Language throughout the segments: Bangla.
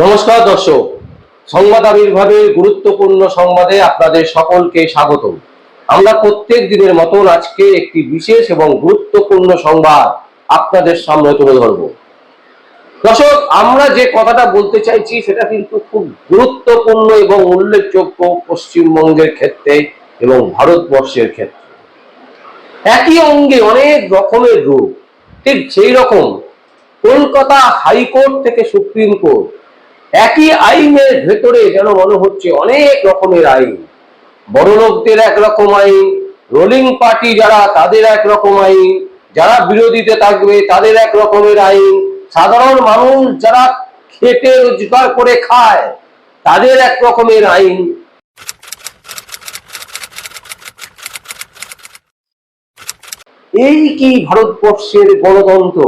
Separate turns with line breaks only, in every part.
নমস্কার দর্শক সংবাদ আবির্ভাবের গুরুত্বপূর্ণ সংবাদে আপনাদের সকলকে স্বাগত আমরা প্রত্যেক দিনের মতন আজকে একটি বিশেষ এবং গুরুত্বপূর্ণ সংবাদ আপনাদের সামনে তুলে ধরব। দর্শক, আমরা যে কথাটা বলতে চাইছি সেটা কিন্তু খুব গুরুত্বপূর্ণ এবং উল্লেখযোগ্য পশ্চিমবঙ্গের ক্ষেত্রে এবং ভারতবর্ষের ক্ষেত্রে। একই অঙ্গে অনেক রকমের রূপ ঠিক সেই রকম কলকাতা হাইকোর্ট থেকে সুপ্রিম কোর্ট একই আইনের ভেতরে যেন মনে হচ্ছে অনেক রকমের আইন। বড় লোকদের একরকম আইন, রোলিং পার্টি যারা, তাদের একরকম আইন, যারা বিরোধীতে থাকবে, তাদের এক রকমের আইন। সাধারণ মানুষ যারা খেটে রোজগার করে খায়, তাদের এক রকমের আইন। এই কি ভারতবর্ষের গণতন্ত্র?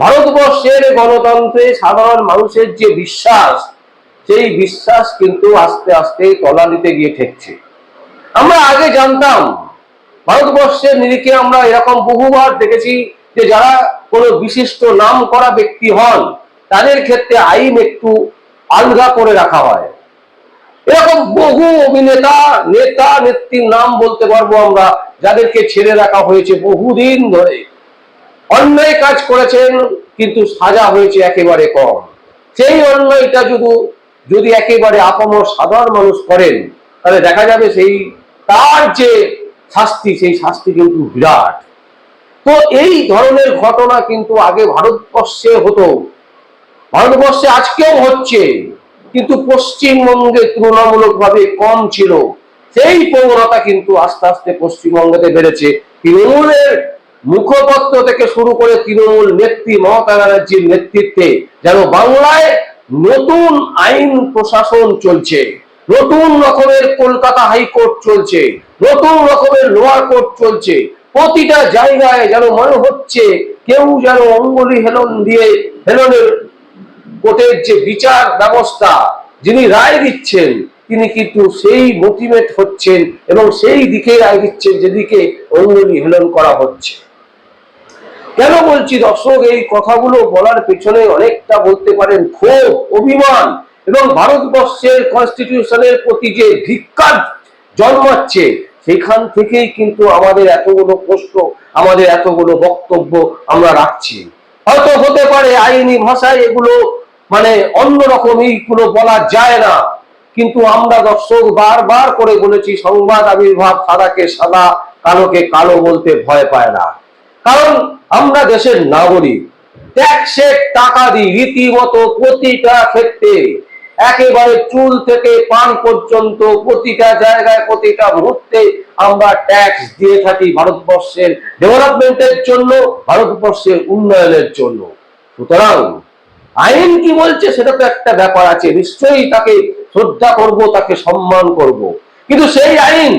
ভারতবর্ষের গণতন্ত্রে সাধারণ মানুষের যে বিশ্বাস, সেই বিশ্বাস কিন্তু আস্তে আস্তে তলানিতে গিয়ে ঠেকছে। আমরা আগে জানতাম, ভারতবর্ষের নিরিখে আমরা এরকম বহুবার দেখেছি যে যারা কোনো বিশিষ্ট নাম করা ব্যক্তি হন, তাদের ক্ষেত্রে আইন একটু আলগা করে রাখা হয়। এরকম বহু অভিনেতা, নেতা, নেত্রীর নাম বলতে পারব আমরা, যাদেরকে ছেড়ে রাখা হয়েছে বহুদিন ধরে। অন্যায় কাজ করেছেন, কিন্তু সাজা হয়েছে একেবারে কম। সেই অন্যায়টা যদি যদি একেবারে আপামর সাধারণ মানুষ করেন, তাহলে দেখা যাবে সেই, তার যে শাস্তি, সেই শাস্তি কিন্তু বিরাট। তো এই ধরনের ঘটনা কিন্তু আগে ভারতবর্ষে হতো। ভারতবর্ষে আজকেও হচ্ছে, কিন্তু পশ্চিমবঙ্গে তুলনামূলকভাবে কম ছিল। সেই প্রবণতা কিন্তু আস্তে আস্তে পশ্চিমবঙ্গতে বেড়েছে। তৃণমূলের মুখপত্র থেকে শুরু করে তৃণমূল নেত্রী মমতা ব্যানার্জির নেতৃত্বে যেন বাংলায় নতুন আইন প্রশাসন চলছে, নতুন রকমের কলকাতা হাইকোর্ট চলছে, নতুন রকমের লোয়ার কোর্ট চলছে, প্রতিটা জায়গায় যেন মনে হচ্ছে কেউ যেন অঙ্গুলি হেলন দিয়ে হেলনের কোর্টের যে বিচার ব্যবস্থা যিনি রায় দিচ্ছেন, তিনি কিন্তু সেই মোটিভেট হচ্ছেন এবং সেই দিকে রায় দিচ্ছেন যেদিকে অঙ্গুলি হেলন করা হচ্ছে। কেন বলছি দর্শক, এই কথাগুলো বলার পেছনে অনেকটা বলতে পারেন ক্ষোভ, অভিমান এবং ভারতবর্ষের কনস্টিটিউশনের প্রতি যে ধিক্কার জন্মাচ্ছে, সেখান থেকেই কিন্তু আমাদের এতগুলো প্রশ্ন, আমাদের এতগুলো বক্তব্য আমরা রাখছি। হয়তো হতে পারে আইনি ভাষায় এগুলো মানে অন্যরকম এইগুলো বলা যায় না, কিন্তু আমরা দর্শক বারবার করে বলেছি, সংবাদ আবির্ভাব সাদাকে সাদা, কালোকে কালো বলতে ভয় পায় না। কারণ আমরা দেশের নাগরিক। ট্যাক্সের টাকা দিই রীতিমতো প্রতিটা ক্ষেত্রে। একেবারে চুল থেকে পান পর্যন্ত প্রতিটা জায়গায়, প্রতিটা মুহূর্তে আমরা ট্যাক্স দিয়ে থাকি ভারতবর্ষের ডেভেলপমেন্টের জন্য, ভারতবর্ষের উন্নয়নের জন্য। সুতরাং আইন কি বলছে সেটা তো একটা ব্যাপার আছে। নিশ্চয়ই তাকে শ্রদ্ধা করব, তাকে সম্মান করব। কিন্তু সেই আইন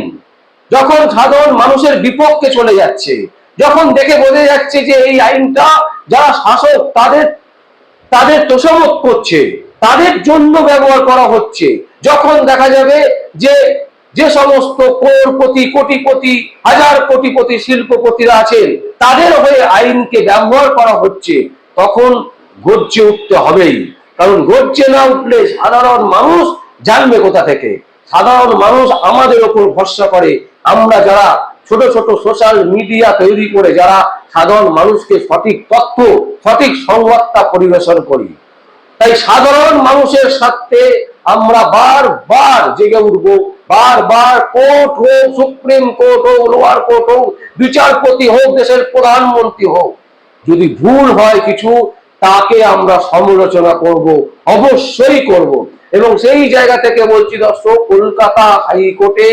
যখন সাধারণ মানুষের বিপক্ষে চলে যাচ্ছে যখন দেখে বোঝা যাচ্ছে যে এই আইনটা যারা শাসক, তাদের তাদের তোষামত করছে, তাদের জন্য ব্যবহার করা হচ্ছে। যখন দেখা যাবে যে যে সমস্ত কোরপতি কোটিপতি হাজার কোটিপতি শিল্পপতিরা আছেন, তাদের হয়ে আইনকে ব্যবহার করা হচ্ছে, তখন গর্জে উঠতে হবেই। কারণ গর্জে না উঠলে সাধারণ মানুষ জানবে কোথা থেকে। সাধারণ মানুষ আমাদের ওপর ভরসা করে। আমরা যারা ছোট ছোট সোশ্যাল মিডিয়া তৈরি করে যারা সাধারণ মানুষকে সঠিক তথ্য, সঠিক সংবাদটা পরিবেশন করি। তাই সাধারণ মানুষের সাথে আমরা বারবার জেগে উঠব, বারবার কোর্ট হোক, সুপ্রিম কোর্ট হোক, লোয়ার কোর্ট হোক, বিচারপতি হোক, দেশের প্রধানমন্ত্রী হোক, যদি ভুল হয় কিছু, তাকে আমরা সমালোচনা করব, অবশ্যই করব। এবং সেই জায়গা থেকে বলছি দর্শক, কলকাতা হাইকোর্টে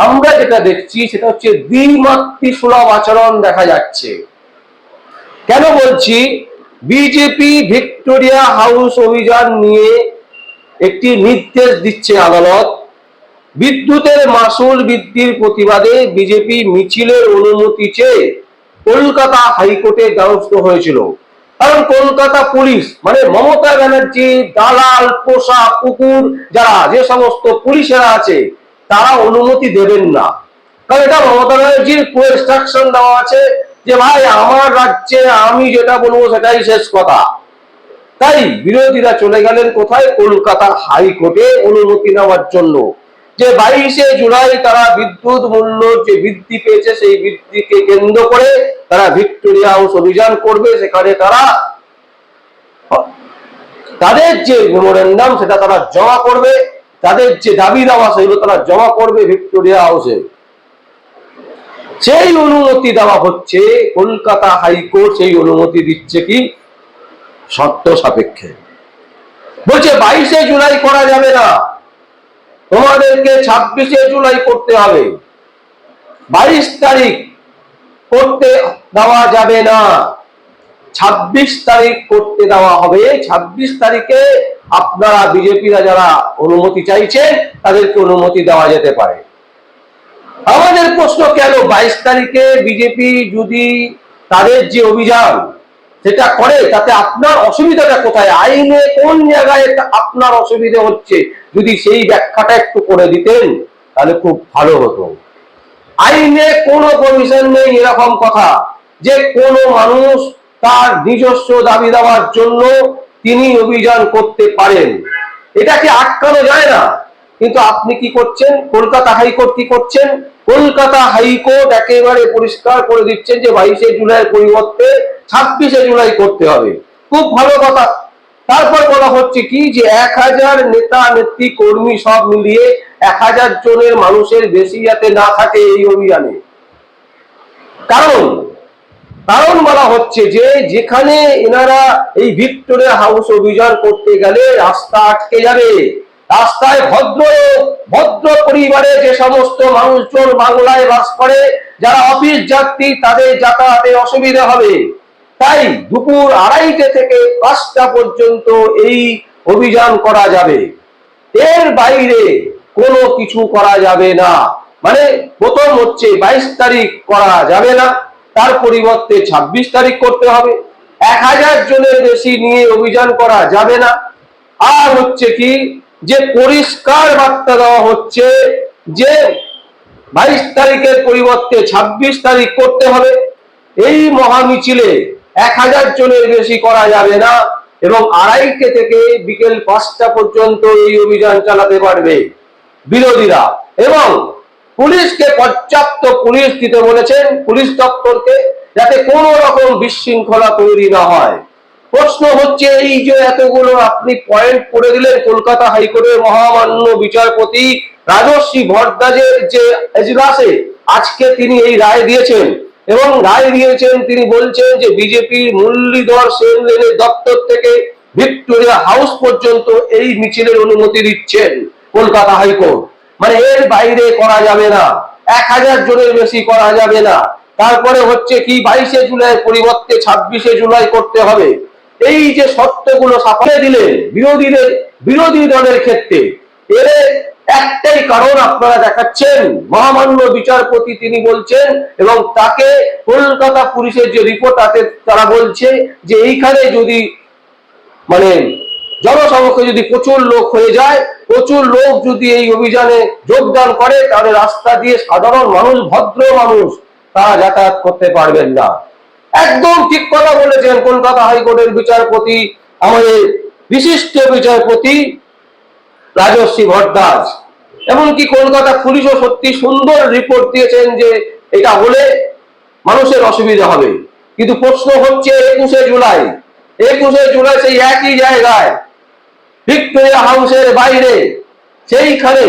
আমরা যেটা দেখছি সেটা হচ্ছে দ্বিমাত্রি সুলভ আচরণ দেখা যাচ্ছে। কেন বলছি? বিজেপি ভিক্টোরিয়া হাউস অভিযান নিয়ে একটি নির্দেশ দিচ্ছে আদালত। বিদ্যুতের মাসুল বৃদ্ধির প্রতিবাদে বিজেপি মিছিলের অনুমতি চেয়ে কলকাতা হাইকোর্টে দ্বারস্থ হয়েছিল। কারণ কলকাতা পুলিশ মানে মমতা ব্যানার্জি, দালাল, পোষা, কুকুর, যারা, যে সমস্ত পুলিশেরা আছে তারা অনুমতি দেবেন না। কারণ এটা মমতা ব্যানার্জির ইনস্ট্রাকশন দেওয়া আছে যে, ভাই, আমার রাজ্যে আমি যেটা বলব সেটাই শেষ কথা। তাই বিরোধীরা চলে গেলেন কোথায়? কলকাতা হাইকোর্টে অনুমতি নেওয়ার জন্য। যে, বাইশে জুলাই তারা বিদ্যুৎ মূল্য যে বৃদ্ধি পেয়েছে, সেই বৃদ্ধিকে কেন্দ্র করে তারা ভিক্টোরিয়া হাউস অভিযান করবে। সেখানে তারা তাদের যে মেমোরেন্ডাম সেটা তারা জমা করবে। তাদের যে দাবি দাওয়া সেগুলো তারা জমা করবে ভিক্টোরিয়া হাউসে। সেই অনুমতি দেওয়া হচ্ছে, কলকাতা হাইকোর্ট সেই অনুমতি দিচ্ছে কি? শর্ত সাপেক্ষে। বলছে, বাইশে জুলাই করা যাবে না। তোমাদেরকে ছাব্বিশে জুলাই করতে হবে। বাইশ তারিখ করতে দেওয়া যাবে না। ছাব্বিশ তারিখ করতে দেওয়া হবে। ছাব্বিশ তারিখে আপনারা বিজেপিরা যারা অনুমতি চাইছেন তাদেরকে অনুমতি দেওয়া যেতে পারে। আমাদের প্রশ্ন কেন বাইশ তারিখে বিজেপি যদি তাদের যে অভিযান সেটা করে, তাতে আপনার অসুবিধাটা কোথায়? আইনে কোন জায়গায় আপনার অসুবিধা হচ্ছে? যদি সেই ব্যাখ্যাটা একটু করে দিতেন, তাহলে খুব ভালো হতো। আইনে কোনো প্রভিশন নেই, এরকম কথা যে কোনো মানুষ তার নিজস্ব দাবি দেওয়ার জন্য তিনি অভিযান করতে পারেন। এটাকে আটকানো যায় না। কিন্তু আপনি কি করছেন? কলকাতা হাইকোর্ট কি করছেন? কলকাতা হাইকোর্ট একেবারে পরিষ্কার করে দিচ্ছেন যে বাইশে জুলাইয়ের পরিবর্তে ছাব্বিশে জুলাই করতে হবে। খুব ভালো কথা। তারপর বলা হচ্ছে কি যে এক হাজার নেতা, নেত্রী, কর্মী সব মিলিয়ে এক হাজার জনের মানুষের বেশি যাতে না থাকে এই অভিযানে। কারণ কারণ বলা হচ্ছে যে, যেখানে এনারা এই ভিক্টোরিয়া হাউস অভিযান করতে গেলে রাস্তা আটকে যাবে। রাস্তায় ভদ্র ভদ্র পরিবারে যে সমস্ত মানুষজন বাংলায় বাস করে, যারা অফিস যাত্রী, তাদের যাতায়াতে অসুবিধা হবে। তাই দুপুর আড়াইটে থেকে পাঁচটা পর্যন্ত এই অভিযান করা যাবে। এর বাইরে কোনো কিছু করা যাবে না। মানে প্রথম হচ্ছে বাইশ তারিখ করা যাবে না। তার পরিবর্তে ২৬ তারিখ করতে হবে। এক হাজার জনের বেশি নিয়ে অভিযান করা যাবে না। আর হচ্ছে কি, যে পরিষ্কার বার্তা দেওয়া হচ্ছে যে বাইশ তারিখের পরিবর্তে ২৬ তারিখ করতে হবে, এই মহামিছিলে এক হাজার জনের বেশি করা যাবে না এবং আড়াইটে থেকে বিকেল পাঁচটা পর্যন্ত এই অভিযান চালাতে পারবে বিরোধীরা। এবং পুলিশকে পর্যাপ্ত পুলিশ দিতে বলেছেন, পুলিশ দপ্তরকে যাতে কোনো রকম বিশৃঙ্খলা তৈরি না হয়। প্রশ্ন হচ্ছে, এই যে এতগুলো আপনি পয়েন্ট করে দিলেন কলকাতা হাইকোর্টের মহামান্য বিচারপতি রাজস্বী ভট্টাচার্যের যে এজলাসে আজকে তিনি এই রায় দিয়েছেন এবং রায় দিয়েছেন, তিনি বলছেন যে বিজেপির মুরলীধর সেন লেনের দপ্তর থেকে ভিক্টোরিয়া হাউস পর্যন্ত এই মিছিলের অনুমতি দিচ্ছেন কলকাতা হাইকোর্ট। মানে এর বাইরে করা যাবে না। এক হাজার জনের বেশি করা যাবে না। তারপরে হচ্ছে কি, বাইশে জুলাই পরিবর্তে ছাব্বিশে জুলাই করতে হবে। এই যে শর্তগুলো সাফালে দিলেন বিরোধীদের, বিরোধী দলের ক্ষেত্রে, এর একটাই কারণ আপনারা দেখাচ্ছেন, মহামান্য বিচারপতি তিনি বলছেন, এবং তাকে কলকাতা পুলিশের যে রিপোর্ট আছে, তারা বলছে যে এইখানে যদি মানে জনসমক্ষে যদি প্রচুর লোক হয়ে যায়, প্রচুর লোক যদি এই অভিযানে যোগদান করে, তাহলে রাস্তা দিয়ে সাধারণ মানুষ, ভদ্র মানুষ, তারা যাতায়াত করতে পারবেন না। একদম ঠিক কথা বলেছেন কলকাতা হাইকোর্টের বিচারপতি, আমাদের বিশিষ্ট বিচারপতি রাজস্বী ভট্টাচ। এমনকি কলকাতা পুলিশও সত্যি সুন্দর রিপোর্ট দিয়েছেন যে এটা হলে মানুষের অসুবিধা হবে। কিন্তু প্রশ্ন হচ্ছে, একুশে জুলাই একুশে জুলাই সেই একই জায়গায় ভিক্টোরিয়া হাউসের বাইরে, সেইখানে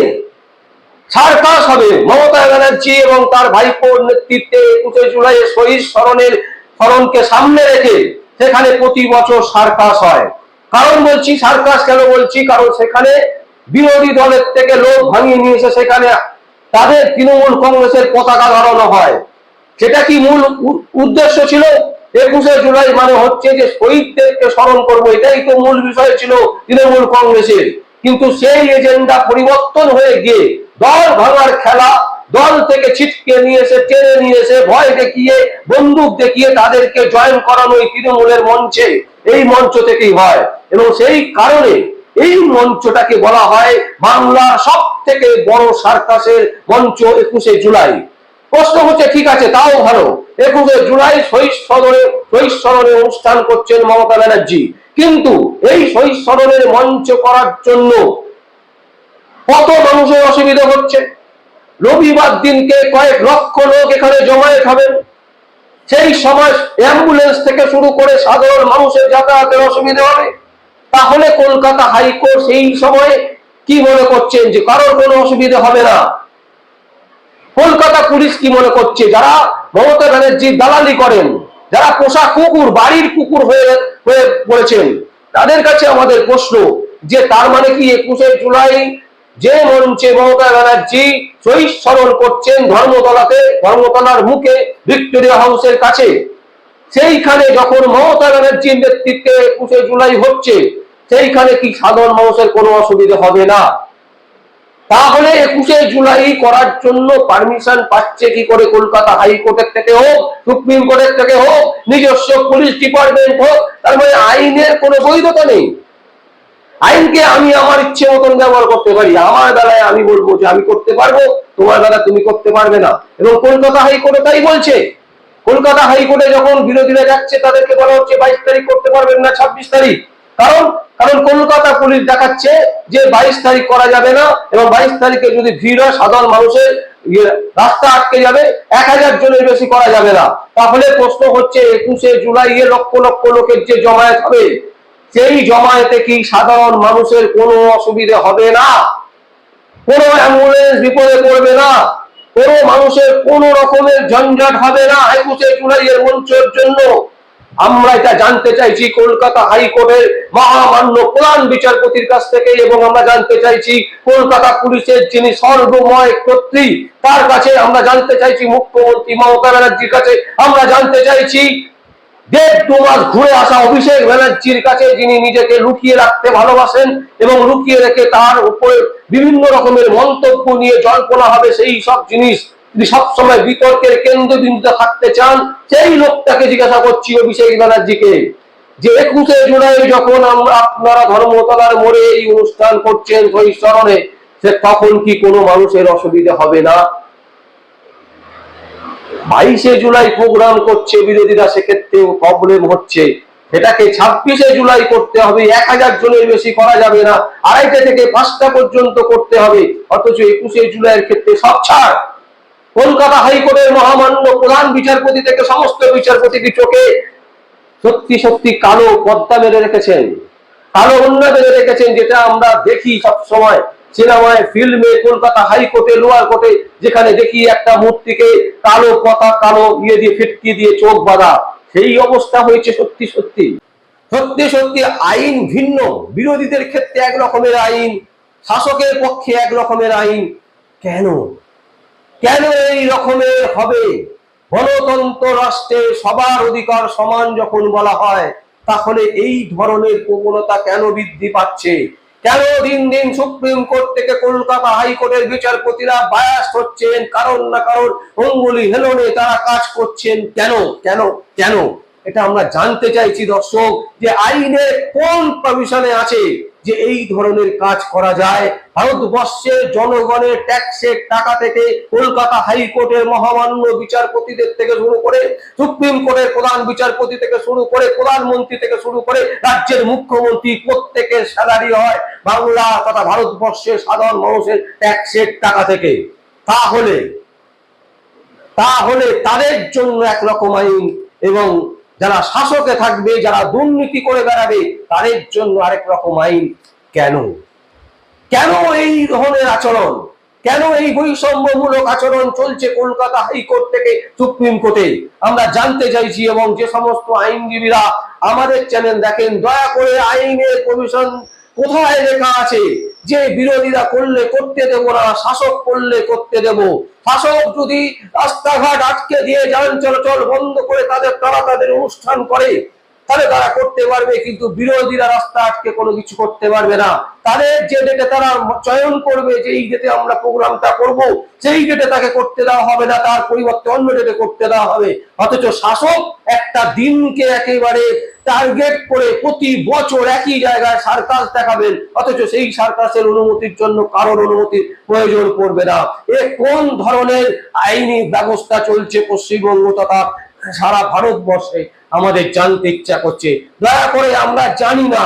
সার্কাস হবে। মমতা ব্যানার্জি এবং তার ভাইপোর নেতৃত্বে একুশে জুলাই শহীদ স্মরণের স্মরণকে সামনে রেখে সেখানে প্রতি বছর সার্কাস হয়। কারণ বলছি সার্কাস কেন বলছি? কারণ সেখানে বিরোধী দলের থেকে লোক ভাঙিয়ে নিয়ে এসে সেখানে তাদের তৃণমূল কংগ্রেসের পতাকা ধরানো হয়। সেটা কি মূল উদ্দেশ্য ছিল? একুশে জুলাই মানে হচ্ছে যে শহীদদেরকে স্মরণ করব, এটাই তো মূল বিষয় ছিল তৃণমূল কংগ্রেসের। কিন্তু সেই এজেন্ডা পরিবর্তন হয়ে গিয়ে দল ভাঙার খেলা, দল থেকে ছিটকে নিয়ে এসে, টেনে নিয়ে এসে, ভয় দেখিয়ে, বন্দুক দেখিয়ে তাদেরকে জয়েন করানো এই তৃণমূলের মঞ্চে, এই মঞ্চ থেকেই হয়। এবং সেই কারণে এই মঞ্চটাকে বলা হয় বাংলার সব থেকে বড় সার্কাসের মঞ্চ একুশে জুলাই। প্রশ্ন হচ্ছে, ঠিক আছে, তাও ভালো। একুশে জুলাই শহীদ সদরে শহীদ স্মরণে অনুষ্ঠান করছেন মমতা ব্যানার্জি। কিন্তু এই শহীদ স্মরণের মঞ্চ করার জন্য কত মানুষের অসুবিধা হচ্ছে? রবিবার দিনকে কয়েক লক্ষ লোক এখানে জমায়েত হবেন। সেই সময় অ্যাম্বুলেন্স থেকে শুরু করে সাধারণ মানুষের যাতায়াতের অসুবিধা হবে। তাহলে কলকাতা হাইকোর্ট সেই সময়ে কি মনে করছেন যে কারোর কোনো অসুবিধা হবে না? কলকাতা পুলিশ কি মনে করছে? যারা মমতা ব্যানার্জির দালালি করেন। যারা পোষা কুকুর, বাড়ির কুকুর হয়ে হয়ে পড়েছেন, তাদের কাছে আমাদের প্রশ্ন, যে তার মানে কি একুশে জুলাই যে মঞ্চে মমতা ব্যানার্জি শহীদ স্মরণ করছেন ধর্মতলাতে, ধর্মতলার মুখে, ভিক্টোরিয়া হাউসের কাছে? সেইখানে যখন মমতা ব্যানার্জির নেতৃত্বে একুশে জুলাই হচ্ছে, সেইখানে কি সাধারণ মানুষের কোনো অসুবিধা হবে না? তাহলে একুশে জুলাই করার জন্য পারমিশন পাচ্ছে কি করে কলকাতা হাইকোর্টের থেকে হোক, সুপ্রিম কোর্টের থেকে হোক, নিজস্ব পুলিশ ডিপার্টমেন্ট হোক, তার মানে আইনের কোনো বৈধতা নেই। আইনকে আমি আমার ইচ্ছে মতন ব্যবহার করতে পারি, আমার বেলায় আমি বলব যে আমি করতে পারব, তোমার বেলা তুমি করতে পারবে না। এবং কলকাতা হাইকোর্টে তাই বলছে। কলকাতা হাইকোর্টে যখন বিরোধীরা যাচ্ছে, তাদেরকে বলা হচ্ছে বাইশ তারিখ করতে পারবেন না, ছাব্বিশ তারিখ। কারণ কারণ কলকাতা পুলিশ দেখাচ্ছে যে বাইশ তারিখ করা যাবে না এবং বাইশ তারিখে যদি ভিড় হয় সাধারণ মানুষের ইয়ে, রাস্তা আটকে যাবে এক হাজার জনের বেশি করা যাবে না। তাহলে প্রশ্ন হচ্ছে একুশে জুলাই এ লক্ষ লক্ষ লোকের যে জমায়েত হবে সেই জমায়েতে কি সাধারণ মানুষের কোনো অসুবিধে হবে না? কোনো অ্যাম্বুলেন্স বিপদে পড়বে না? কোনো মানুষের কোনো রকমের ঝঞ্ঝাট হবে না একুশে জুলাই এর মঞ্চের জন্য? আমরা এটা জানতে চাইছি কলকাতা হাইকোর্টের মহামান্য প্রধান বিচারপতির কাছ থেকে এবং আমরা জানতে চাইছি কলকাতা পুলিশের যিনি সর্বময় কর্ত্রী, তার কাছে আমরা জানতে চাইছি মুখ্যমন্ত্রী মমতা ব্যানার্জির কাছে আমরা জানতে চাইছি দেড় দু মাস ঘুরে আসা অভিষেক ব্যানার্জির কাছে যিনি নিজেকে লুকিয়ে রাখতে ভালোবাসেন এবং লুকিয়ে রেখে তার উপরে বিভিন্ন রকমের মন্তব্য নিয়ে জল্পনা হবে, সেই সব জিনিস তিনি সবসময় বিতর্কের কেন্দ্রবিন্দুতে থাকতে চান, সেই লোকটাকে জিজ্ঞাসা করছি অভিষেক ব্যানার্জিকে যে একুশে জুলাই যখন আমরা আপনারা ধর্মতলার মোড়ে এই অনুষ্ঠান করছেন শহীদ স্মরণে, সে তখন কি কোনো মানুষের অসুবিধা হবে না? বাইশে জুলাই প্রোগ্রাম করছে বিরোধীরা, সেক্ষেত্রেও প্রবলেম হচ্ছে। এটাকে ছাব্বিশে জুলাই করতে হবে, এক হাজার জনের বেশি করা যাবে না, আড়াইটা থেকে পাঁচটা পর্যন্ত করতে হবে, অথচ একুশে জুলাইয়ের ক্ষেত্রে সব ছাড়। কলকাতা হাইকোর্টের মহামান্য প্রধান বিচারপতি থেকে সমস্ত বিচারপতিকে চোখে সত্যি সত্যি কালো পদ্মা মেরে রেখেছেন। কালো অন্য মেরে রেখেছেন যেটা আমরা দেখি সব সময় সিনেমায়, ফিল্মে, কলকাতা হাইকোর্টে, লোয়ার কোর্টে, যেখানে দেখি একটা মূর্তিকে কালো পতা কালো ইয়ে দিয়ে ফিটকি দিয়ে চোখ বাঁধা। সেই অবস্থা হয়েছে সত্যি সত্যি। সত্যি সত্যি আইন ভিন্ন। বিরোধীদের ক্ষেত্রে এক রকমের আইন, শাসকের পক্ষে এক রকমের আইন। কেন? কেন এই রকমের হবে? গণতন্ত্র রাষ্ট্রে সবার অধিকার সমান যখন বলা হয়, তাহলে এই ধরনের প্রবণতা কেন বৃদ্ধি পাচ্ছে? কেন দিন দিন সুপ্রিম কোর্ট থেকে কলকাতা হাইকোর্টের বিচারপতিরা বায়াস হচ্ছেন, কারণ না কারণ অঙ্গুলি হেলনে তারা কাজ করছেন? কেন? কেন? কেন? এটা আমরা জানতে চাইছি দর্শক, যে আইনের কোন প্রভিশনে আছে? যে এই ধরনের কাজ করা যায় ভারতবর্ষের জনগণের ট্যাক্সের টাকা থেকে কলকাতা হাইকোর্টের মহামান্য বিচারপতিদের থেকে শুরু করে সুপ্রিম কোর্টের প্রধান বিচারপতি থেকে শুরু করে প্রধানমন্ত্রী থেকে শুরু করে রাজ্যের মুখ্যমন্ত্রী প্রত্যেকের স্যালারি হয় বাংলা তথা ভারতবর্ষের সাধারণ মানুষের ট্যাক্সের টাকা থেকে। তাহলে তাহলে তাদের জন্য একরকম আইন এবং যারা শাসকে থাকবে, যারা দুর্নীতি করে বেড়াবে, তাদের জন্য আরেক রকম আইন। কেন? কেন এই ধরনের আচরণ? কেন এই বৈষম্যমূলক আচরণ চলছে কলকাতা হাইকোর্ট থেকে সুপ্রিম কোর্টে? আমরা জানতে চাইছি এবং যে সমস্ত আইনজীবীরা আমাদের চ্যানেল দেখেন, দয়া করে আইনের কমিশন কোথায় লেখা আছে? যে বিরোধীরা করলে করতে দেব না, শাসক করলে করতে দেব। শাসক যদি রাস্তাঘাট আটকে দিয়ে যান, চলাচল বন্ধ করে তাদের, তারা তাদের অনুষ্ঠান করে। তাহলে তারা করতে পারবে, কিন্তু বিরোধীরা রাস্তা আটকে কোনো কিছু করতে পারবে না। তাদের যে ডেটে তারা চয়ন করবে যে এই ডেটে আমরা প্রোগ্রামটা করব, সেই ডেটে তাকে করতে দেওয়া হবে না, তার পরিবর্তে অন্য ডেটে করতে দেওয়া হবে। অথচ শাসক একটা দিনকে একেবারে টার্গেট করে প্রতি বছর একই জায়গায় সার্কাস দেখাবেন, অথচ সেই সার্কাসের অনুমতির জন্য কারোর অনুমতির প্রয়োজন পড়বে না। এ কোন ধরনের আইনি ব্যবস্থা চলছে পশ্চিমবঙ্গ তথা সারা ভারতবর্ষে? আমাদের জানতে ইচ্ছা করছে। দয়া করে আমরা জানি না।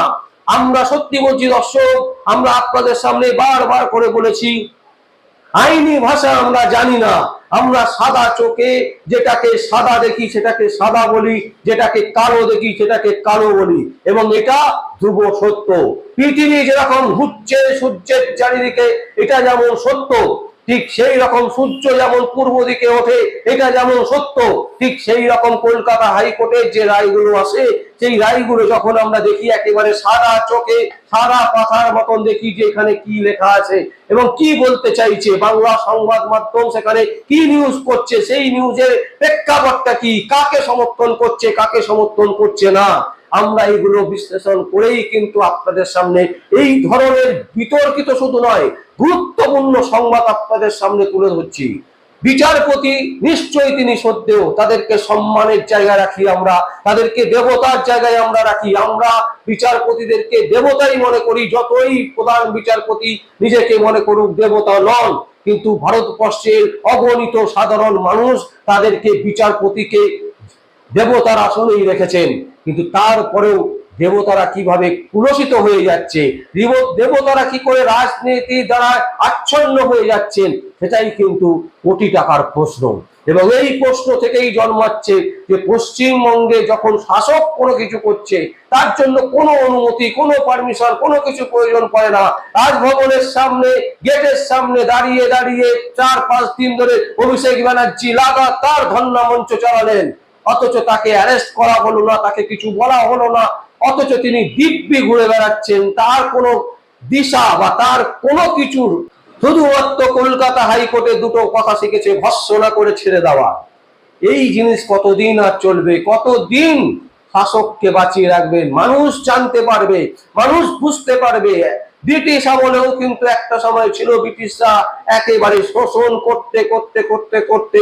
আমরা সত্যি বলছি, দর্শক, আমরা আপনাদের সামনে বারবার করে বলেছি, আইনি ভাষা আমরা জানি না। আমরা সাদা চোখে যেটাকে সাদা দেখি, সেটাকে সাদা বলি, যেটাকে কালো দেখি, সেটাকে কালো বলি, এবং এটা ধ্রুব সত্য। পৃথিবী যেরকম ঘুরছে, সূর্যের চারিদিকে এটা যেমন সত্য ঠিক সেই রকম সূর্য যেমন পূর্ব দিকে ওঠে, এটা যেমন সত্য, ঠিক সেই রকম কলকাতা হাইকোর্টের যে রায়গুলো আসে, সেই রায়গুলো যখন আমরা দেখি একেবারে সারা চোখে সারা পাথার মতন দেখি যে এখানে কি লেখা আছে। এবং কি বলতে চাইছে বাংলা সংবাদ মাধ্যম সেখানে, কি নিউজ করছে, সেই নিউজের প্রেক্ষাপটটা কি, কাকে সমর্থন করছে, কাকে সমর্থন করছে না? আমরা এগুলো বিশ্লেষণ করেই কিন্তু আপনাদের সামনে এই ধরনের বিতর্কিত শুধু নয় গুরুত্বপূর্ণ সংবাদ আপনাদের সামনে তুলে ধরছি। বিচারপতি নিশ্চয়ই তিনি সত্যেও তাদেরকে সম্মানের জায়গায় রাখি আমরা, তাদেরকে দেবতার জায়গায় আমরা রাখি। আমরা বিচারপতিদেরকে দেবতাই মনে করি, যতই প্রধান বিচারপতি নিজেকে মনে করুক দেবতা নন, কিন্তু ভারতবর্ষের অগণিত সাধারণ মানুষ তাদেরকে বিচারপতিকে দেবতার আসনেই রেখেছেন। কিন্তু তারপরেও দেবতারা কীভাবে কুলসিত হয়ে যাচ্ছে, দেব- দেবতারা কি করে রাজনীতি দ্বারা আচ্ছন্ন হয়ে যাচ্ছেন, সেটাই কিন্তু কোটি টাকার প্রশ্ন। এবং এই প্রশ্ন থেকেই জন্মাচ্ছে যে পশ্চিমবঙ্গে যখন শাসক কোনো কিছু করছে, তার জন্য কোনো অনুমতি, কোনো পারমিশন, কোনো কিছু প্রয়োজন পড়ে না। রাজভবনের সামনে, গেটের সামনে দাঁড়িয়ে দাঁড়িয়ে চার পাঁচ দিন ধরে অভিষেক ব্যানার্জি লাগাতার ধর্ণা মঞ্চ চালালেন। অথচ তাকে অ্যারেস্ট করা হলো না, তাকে কিছু বলা হলো না। অথচ তিনি দিব্যি ঘুরে বেড়াচ্ছেন, তার কোনো দিশা বা তার কোনো কিছুর শুধুমাত্র কলকাতা হাইকোর্টে দুটো কথা শিখেছে, ভৎসনা করে ছেড়ে দেওয়া। এই জিনিস কতদিন আর চলবে? কতদিন শাসককে বাঁচিয়ে রাখবেন মানুষ জানতে পারবে, মানুষ বুঝতে পারবে। ব্রিটিশ আমলেও কিন্তু একটা সময় ছিল ব্রিটিশরা একেবারে শোষণ করতে করতে করতে করতে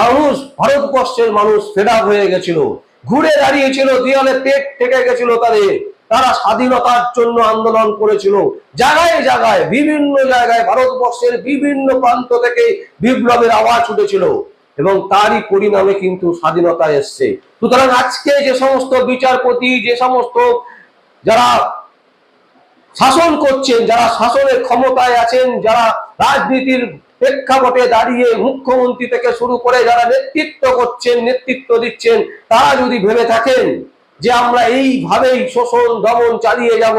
মানুষ, ভারতবর্ষের মানুষ ফেডা হয়ে গেছিল। ঘুরে দাঁড়িয়েছিল, দেয়ালে পেট থেকে গেছিল তাদের। তারা স্বাধীনতার জন্য আন্দোলন করেছিল। জায়গায় জায়গায়, বিভিন্ন জায়গায় ভারতবর্ষের বিভিন্ন প্রান্ত থেকে বিপ্লবের আওয়াজ উঠেছিল এবং তারই পরিণামে কিন্তু স্বাধীনতা এসছে। সুতরাং আজকে যে সমস্ত বিচারপতি, যে সমস্ত যারা শাসন করছেন, যারা শাসনের ক্ষমতায় আছেন, যারা রাজনীতির প্রেক্ষাপটে দাঁড়িয়ে মুখ্যমন্ত্রী থেকে শুরু করে যারা নেতৃত্ব করছেন, নেতৃত্ব দিচ্ছেন, তারা যদি ভেবে থাকেন যে আমরা এইভাবেই শোষণ, দমন চালিয়ে যাব,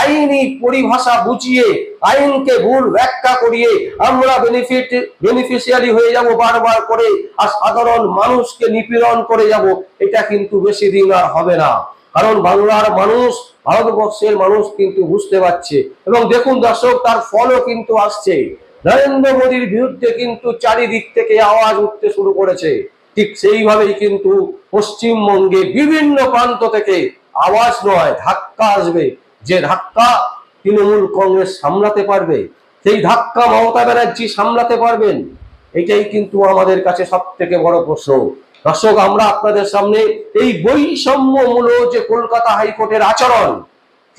আইনি পরিভাষা বুঝিয়ে, আইনকে ভুল ব্যাখ্যা করিয়ে আমরা বেনিফিট বেনিফিশিয়ারি হয়ে যাব বারবার করে আর সাধারণ মানুষকে নিপীড়ন করে যাব, এটা কিন্তু বেশি দিন আর হবে না। কারণ বাংলার মানুষ, ভারতবর্ষের মানুষ কিন্তু বুঝতে পারছে। এবং দেখুন দর্শক, তার ফলও কিন্তু আসছে। নরেন্দ্র মোদীর বিরুদ্ধে কিন্তু চারিদিক থেকে আওয়াজ উঠতে শুরু করেছে। ঠিক সেইভাবেই কিন্তু পশ্চিমবঙ্গে বিভিন্ন প্রান্ত থেকে আওয়াজ নয়, ধাক্কা আসবে। যে ধাক্কা তৃণমূল কংগ্রেস সামলাতে পারবে, সেই ধাক্কা মমতা ব্যানার্জি সামলাতে পারবেন, এটাই কিন্তু আমাদের কাছে সব থেকে বড় প্রশ্ন। দর্শক, আমরা আপনাদের সামনে এই বৈষম্যমূলক যে কলকাতা হাইকোর্টের আচরণ,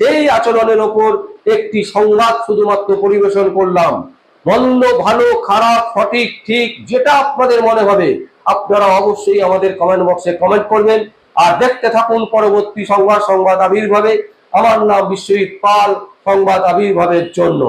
সেই আচরণের ওপর একটি সংবাদ শুধুমাত্র পরিবেশন করলাম। মন্দ ভালো, খারাপ, সঠিক, ঠিক, যেটা আপনাদের মনে হবে, আপনারা অবশ্যই আমাদের কমেন্ট বক্সে কমেন্ট করবেন। আর দেখতে থাকুন পরবর্তী সংবাদ সংবাদ আবির্ভাবে। আমার নাম বিশ্বজিৎ পাল, সংবাদ আবির্ভাবের জন্য।